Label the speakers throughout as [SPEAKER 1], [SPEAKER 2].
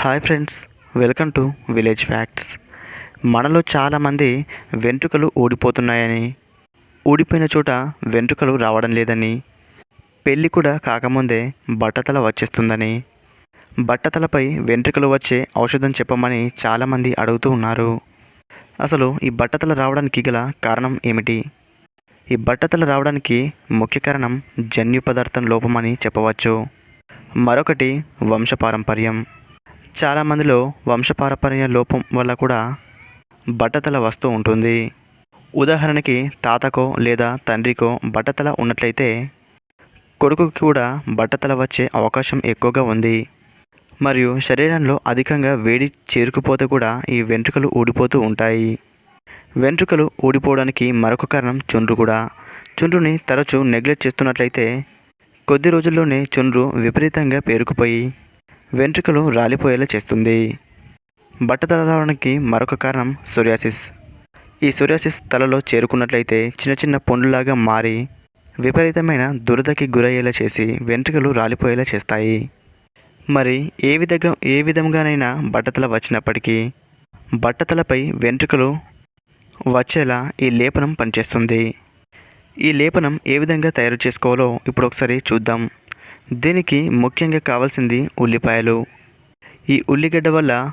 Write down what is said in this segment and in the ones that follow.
[SPEAKER 1] Hi friends welcome to village facts. మనలో చాలామంది వెంట్రుకలు ఊడిపోతున్నాయని ఊడిపోయిన చోట వెంట్రుకలు రావడం లేదని పెళ్ళి కూడా కాకముందే బట్టతల వచ్చేస్తుందని బట్టతలపై వెంట్రుకలు వచ్చే ఔషధం చెప్పమని చాలామంది అడుగుతూ ఉన్నారు. అసలు ఈ బట్టతల రావడానికి గల కారణం ఏమిటి? ఈ బట్టతల రావడానికి ముఖ్య కారణం జన్యు పదార్థం లోపమని చెప్పవచ్చు. మరొకటి వంశపారంపర్యం. చాలామందిలో వంశపారంపర్య లోపం వల్ల కూడా బట్టతల వస్తూ ఉంటుంది. ఉదాహరణకి తాతకో లేదా తండ్రికో బట్టతల ఉన్నట్లయితే కొడుకుకి కూడా బట్టతల వచ్చే అవకాశం ఎక్కువగా ఉంది. మరియు శరీరంలో అధికంగా వేడి చేరుకుపోతే కూడా ఈ వెంట్రుకలు ఊడిపోతూ ఉంటాయి. వెంట్రుకలు ఊడిపోవడానికి మరొక కారణం చుండ్రు కూడా. చుండ్రుని తరచూ నెగ్లెక్ట్ చేస్తున్నట్లయితే కొద్ది రోజుల్లోనే చుండ్రు విపరీతంగా పేరుకుపోయి వెంట్రుకలు రాలిపోయేలా చేస్తుంది. బట్టతల రావడానికి మరొక కారణం సోరియాసిస్. ఈ సోరియాసిస్ తలలో చేరుకున్నట్లయితే చిన్న చిన్న పొండ్లులాగా మారి విపరీతమైన దురదకి గురయ్యేలా చేసి వెంట్రుకలు రాలిపోయేలా చేస్తాయి. మరి ఏ విధంగా ఏ విధంగానైనా బట్టతల వచ్చినప్పటికీ బట్టతలపై వెంట్రుకలు వచ్చేలా ఈ లేపనం పనిచేస్తుంది. ఈ లేపనం ఏ విధంగా తయారు చేసుకోవాలో ఇప్పుడు ఒకసారి చూద్దాం. దీనికి ముఖ్యంగా కావాల్సింది ఉల్లిపాయలు. ఈ ఉల్లిగడ్డ వల్ల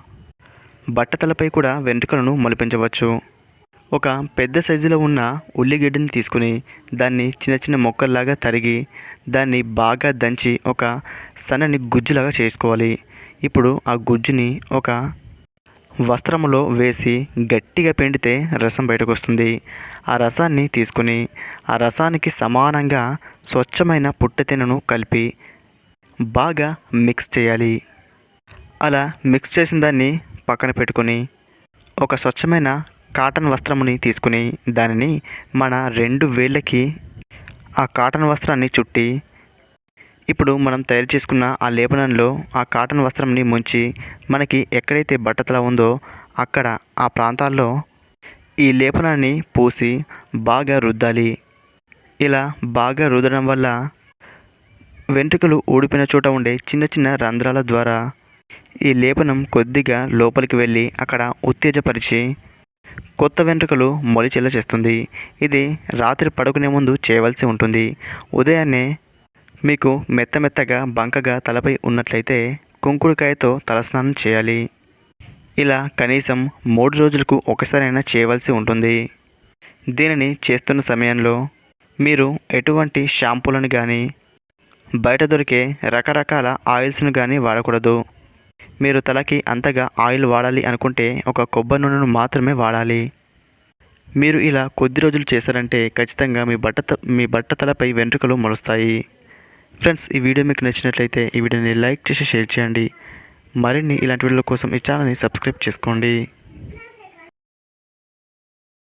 [SPEAKER 1] బట్టతలపై కూడా వెంట్రుకలను మొలిపించవచ్చు. ఒక పెద్ద సైజులో ఉన్న ఉల్లిగడ్డని తీసుకుని దాన్ని చిన్న చిన్న మొక్కల్లాగా తరిగి దాన్ని బాగా దంచి ఒక సన్నని గుజ్జులాగా చేసుకోవాలి. ఇప్పుడు ఆ గుజ్జుని ఒక వస్త్రములో వేసి గట్టిగా పిండితే రసం బయటకు వస్తుంది ఆ రసాన్ని తీసుకుని ఆ రసానికి సమానంగా స్వచ్ఛమైన పుట్టతెనను కలిపి బాగా మిక్స్ చేయాలి. అలా మిక్స్ చేసిన దాన్ని పక్కన పెట్టుకొని ఒక స్వచ్ఛమైన కాటన్ వస్త్రముని తీసుకుని దానిని మన రెండు వేళ్ళకి ఆ కాటన్ వస్త్రాన్ని చుట్టి ఇప్పుడు మనం తయారు చేసుకున్న ఆ లేపనంలో ఆ కాటన్ వస్త్రంని ముంచి మనకి ఎక్కడైతే బట్టతల ఉందో అక్కడ ఆ ప్రాంతాల్లో ఈ లేపనాన్ని పూసి బాగా రుద్దాలి. ఇలా బాగా రుదడం వల్ల వెంట్రుకలు ఊడిపోయిన చోట ఉండే చిన్న చిన్న రంధ్రాల ద్వారా ఈ లేపనం కొద్దిగా లోపలికి వెళ్ళి అక్కడ ఉత్తేజపరిచి కొత్త వెంట్రుకలు మొలిచేలా చేస్తుంది. ఇది రాత్రి పడుకునే ముందు చేయవలసి ఉంటుంది. ఉదయాన్నే మీకు మెత్త మెత్తగా బంకగా తలపై ఉన్నట్లయితే కుంకుడుకాయతో తలస్నానం చేయాలి. ఇలా కనీసం మూడు రోజులకు ఒకసారైనా చేయవలసి ఉంటుంది. దీనిని చేస్తున్న సమయంలో మీరు ఎటువంటి షాంపూలను కానీ బయట దొరికే రకరకాల ఆయిల్స్ను కానీ వాడకూడదు. మీరు తలకి అంతగా ఆయిల్ వాడాలి అనుకుంటే ఒక కొబ్బరి నూనెను మాత్రమే వాడాలి. మీరు ఇలా కొద్ది రోజులు చేశారంటే ఖచ్చితంగా మీ బట్ట మీ బట్ట తలపై వెంట్రుకలు మొలుస్తాయి. ఫ్రెండ్స్ ఈ వీడియో మీకు నచ్చినట్లయితే ఈ వీడియోని లైక్ చేసి షేర్ చేయండి. మరిన్ని ఇలాంటి వీడియోల కోసం ఈ ఛానల్ని సబ్స్క్రైబ్ చేసుకోండి.